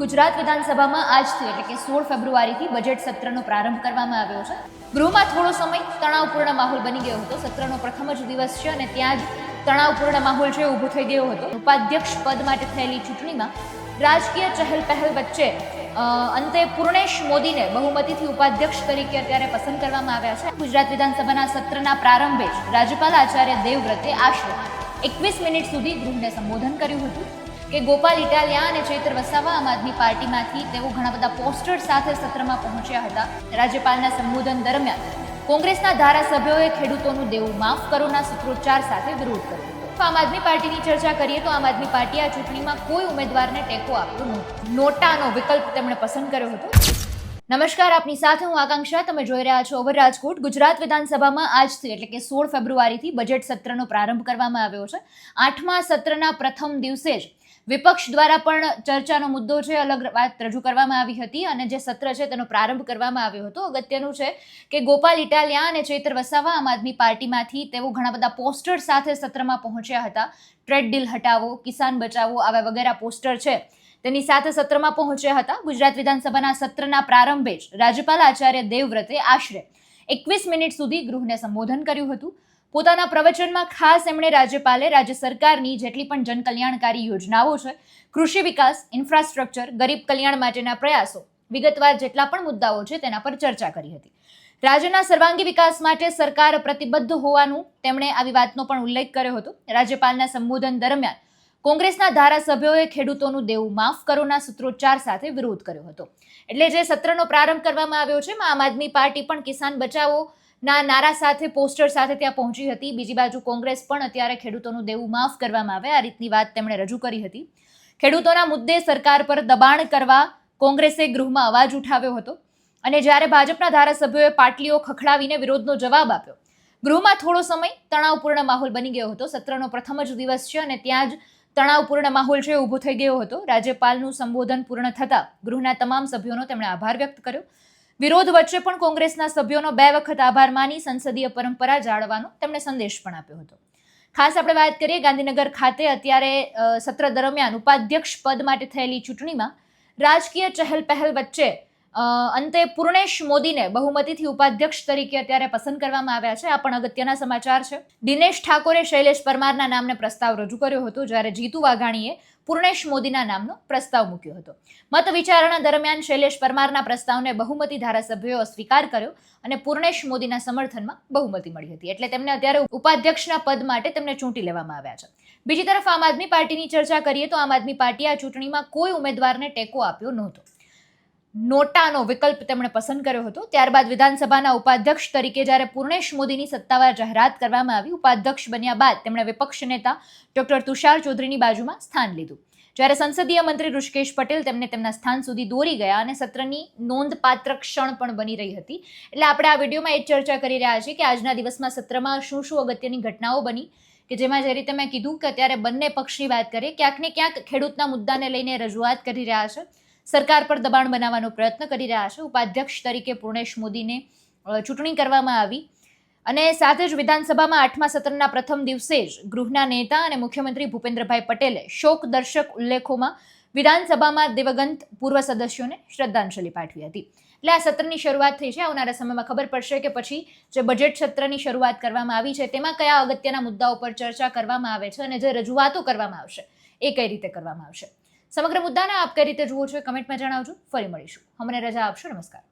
ગુજરાત વિધાનસભામાં આજથી એટલે કે સોળ ફેબ્રુઆરીથી બજેટ સત્રનો પ્રારંભ કરવામાં આવ્યો છે. ગૃહમાં થોડો સમય તણાવપૂર્ણ માહોલ બની ગયો હતો. સત્રનો પ્રથમ જ દિવસ છે અને ત્યાં જ તણાવપૂર્ણ માહોલ છે ઊભો થઈ ગયો હતો. ઉપાધ્યક્ષ પદ માટે થયેલી ચૂંટણીમાં રાજકીય ચહલ પહેલ વચ્ચે અંતે પૂર્ણેશ મોદીને બહુમતીથી ઉપાધ્યક્ષ તરીકે અત્યારે પસંદ કરવામાં આવ્યા છે. ગુજરાત વિધાનસભાના સત્રના પ્રારંભે જ રાજ્યપાલ આચાર્ય દેવવ્રતે આશરે એકવીસ મિનિટ સુધી ગૃહને સંબોધન કર્યું હતું. કે ગોપાલ ઇટાલિયા અને ચૈત્ર વસાવા આમ આદમી પાર્ટીમાંથી તેઓ ઘણા બધા પોસ્ટર સાથે સત્રમાં પહોંચ્યા હતા. રાજ્યપાલના સંબોધન દરમિયાન કોંગ્રેસના ધારાસભ્યોએ ખેડૂતોનું દેવું માફ કરોના સૂત્રોચ્ચાર સાથે વિરોધ કર્યો હતો. આમ આદમી પાર્ટીની ચર્ચા કરીએ તો આમ આદમી પાર્ટી આ ચૂંટણીમાં કોઈ ઉમેદવારને ટેકો આપ્યો નોટાનો વિકલ્પ તેમણે પસંદ કર્યો હતો. નમસ્કાર, આપની સાથે હું આકાંક્ષા. તમે જોઈ રહ્યા છો ઓવર રાજકોટ. ગુજરાત વિધાનસભામાં આજથી, એટલે કે સોળ ફેબ્રુઆરીથી બજેટ સત્રનો પ્રારંભ કરવામાં આવ્યો છે. આઠમા સત્રના પ્રથમ દિવસે જ વિપક્ષ દ્વારા પણ ચર્ચાનો મુદ્દો છે, અલગ વાત રજૂ કરવામાં આવી હતી અને જે સત્ર છે તેનો પ્રારંભ કરવામાં આવ્યો હતો. અગત્યનું છે કે ગોપાલ ઇટાલિયા અને ચેતર વસાવા આમ આદમી પાર્ટીમાંથી તેઓ ઘણા બધા પોસ્ટર સાથે સત્રમાં પહોંચ્યા હતા. ટ્રેડ ડીલ હટાવો, કિસાન બચાવો, આવા વગેરે પોસ્ટર છે. તેની સાથે સત્રમાં પહોંચ્યા હતા. ગુજરાત વિધાનસભાના સત્રના પ્રારંભે જ રાજ્યપાલ આચાર્ય દેવવ્રતે આશરે એકવીસ મિનિટ સુધી ગૃહને સંબોધન કર્યું હતું. પોતાના પ્રવચનમાં ખાસ એમણે રાજ્યપાલે રાજ્ય સરકારની જેટલી પણ જનકલ્યાણકારી યોજનાઓ છે, કૃષિ વિકાસ, ઇન્ફ્રાસ્ટ્રક્ચર, ગરીબ કલ્યાણ માટેના પ્રયાસો, વિગતવાર જેટલા પણ મુદ્દાઓ છે તેના પર ચર્ચા કરી હતી. રાજ્યના સર્વાંગી વિકાસ માટે સરકાર પ્રતિબદ્ધ હોવાનું તેમણે આવી વાતનો પણ ઉલ્લેખ કર્યો હતો. રાજ્યપાલના સંબોધન દરમિયાન કોંગ્રેસના ધારાસભ્યોએ ખેડૂતોનું દેવું માફ કરોના સૂત્રોચ્ચાર સાથે વિરોધ કર્યો હતો. એટલે જે સત્રનો પ્રારંભ કરવામાં આવ્યો છે આમ આદમી પાર્ટી પણ કિસાન બચાવો ના નારા સાથે પોસ્ટર સાથે ત્યાં પહોંચી હતી. બીજી બાજુ કોંગ્રેસ પણ અત્યારે ખેડૂતોનું દેવું માફ કરવામાં આવે, આ રીતની વાત તેમણે રજૂ કરી હતી. ખેડૂતોના મુદ્દે સરકાર પર દબાણ કરવા કોંગ્રેસે ગૃહમાં અવાજ ઉઠાવ્યો હતો અને જ્યારે ભાજપના ધારાસભ્યોએ પાટલીઓ ખખડાવીને વિરોધનો જવાબ આપ્યો. ગૃહમાં થોડો સમય તણાવપૂર્ણ માહોલ બની ગયો હતો. સત્રનો પ્રથમ જ દિવસ છે અને ત્યાં જ તણાવપૂર્ણ માહોલ છે ઊભો થઈ ગયો હતો. રાજ્યપાલનું સંબોધન પૂર્ણ થતાં ગૃહના તમામ સભ્યોનો તેમણે આભાર વ્યક્ત કર્યો. વિરોધ વચ્ચે પણ કોંગ્રેસના સભ્યોનો બે વખત આભાર માની સંસદીય પરંપરા જાળવવાનો તેમણે સંદેશ પણ આપ્યો હતો. ખાસ આપણે વાત કરીએ ગાંધીનગર ખાતે અત્યારે સત્ર દરમિયાન ઉપાધ્યક્ષ પદ માટે થયેલી ચૂંટણીમાં રાજકીય ચહલ પહેલ વચ્ચે અંતે પૂર્ણેશ મોદીને બહુમતીથી ઉપાધ્યક્ષ તરીકે અત્યારે પસંદ કરવામાં આવ્યા છે. આ પણ અગત્યના સમાચાર છે. દિનેશ ઠાકોરે શૈલેષ પરમારના નામને પ્રસ્તાવ રજૂ કર્યો હતો, જ્યારે જીતુ વાઘાણીએ પૂર્ણેશ મોદીના નામનો પ્રસ્તાવ મૂક્યો હતો. મત વિચારણા દરમિયાન શૈલેષ પરમારના પ્રસ્તાવને બહુમતી ધારાસભ્યોએ અસ્વીકાર કર્યો અને પૂર્ણેશ મોદીના સમર્થનમાં બહુમતી મળી હતી. એટલે તેમને અત્યારે ઉપાધ્યક્ષના પદ માટે તેમને ચૂંટી લેવામાં આવ્યા છે. બીજી તરફ આમ આદમી પાર્ટીની ચર્ચા કરીએ તો આમ આદમી પાર્ટીએ આ ચૂંટણીમાં કોઈ ઉમેદવારને ટેકો આપ્યો નહોતો. નોટાનો વિકલ્પ તેમણે પસંદ કર્યો હતો. ત્યારબાદ વિધાનસભાના ઉપાધ્યક્ષ તરીકે જ્યારે પૂર્ણેશ મોદીની સત્તાવાર જાહેરાત કરવામાં આવી, ઉપાધ્યક્ષ બન્યા બાદ તેમણે વિપક્ષ નેતા ડોક્ટર તુષાર ચૌધરીની બાજુમાં સ્થાન લીધું. જ્યારે સંસદીય મંત્રી ઋષિકેશ પટેલ તેમને તેમના સ્થાન સુધી દોરી ગયા અને સત્રની નોંધપાત્ર ક્ષણ પણ બની રહી હતી. એટલે આપણે આ વિડીયોમાં એ ચર્ચા કરી રહ્યા છીએ કે આજના દિવસમાં સત્રમાં શું શું અગત્યની ઘટનાઓ બની, કે જેમાં જે રીતે મેં કીધું કે અત્યારે બંને પક્ષની વાત કરીએ, ક્યાંક ને ક્યાંક ખેડૂતના મુદ્દાને લઈને રજૂઆત કરી રહ્યા છે. સરકાર પર દબાણ બનાવવાનો પ્રયત્ન કરી રહ્યા છે. ઉપાધ્યક્ષ તરીકે પૂર્ણેશ મોદીને ચૂંટણી કરવામાં આવી અને સાથે જ વિધાનસભામાં આઠમા સત્રના પ્રથમ દિવસે જ ગૃહના નેતા અને મુખ્યમંત્રી ભૂપેન્દ્રભાઈ પટેલે શોક દર્શક ઉલ્લેખોમાં વિધાનસભામાં દિવંગત પૂર્વ સદસ્યોને શ્રદ્ધાંજલિ પાઠવી હતી. એટલે આ સત્રની શરૂઆત થઈ છે. આવનારા સમયમાં ખબર પડશે કે પછી જે બજેટ સત્રની શરૂઆત કરવામાં આવી છે, તેમાં કયા અગત્યના મુદ્દાઓ પર ચર્ચા કરવામાં આવે છે અને જે રજૂઆતો કરવામાં આવશે, એ કઈ રીતે કરવામાં આવશે. સમગ્ર મુદ્દાને આપ કઈ રીતે જુઓ છો કમેન્ટમાં જણાવજો. ફરી મળીશું. અમને રજા આપશો. નમસ્કાર.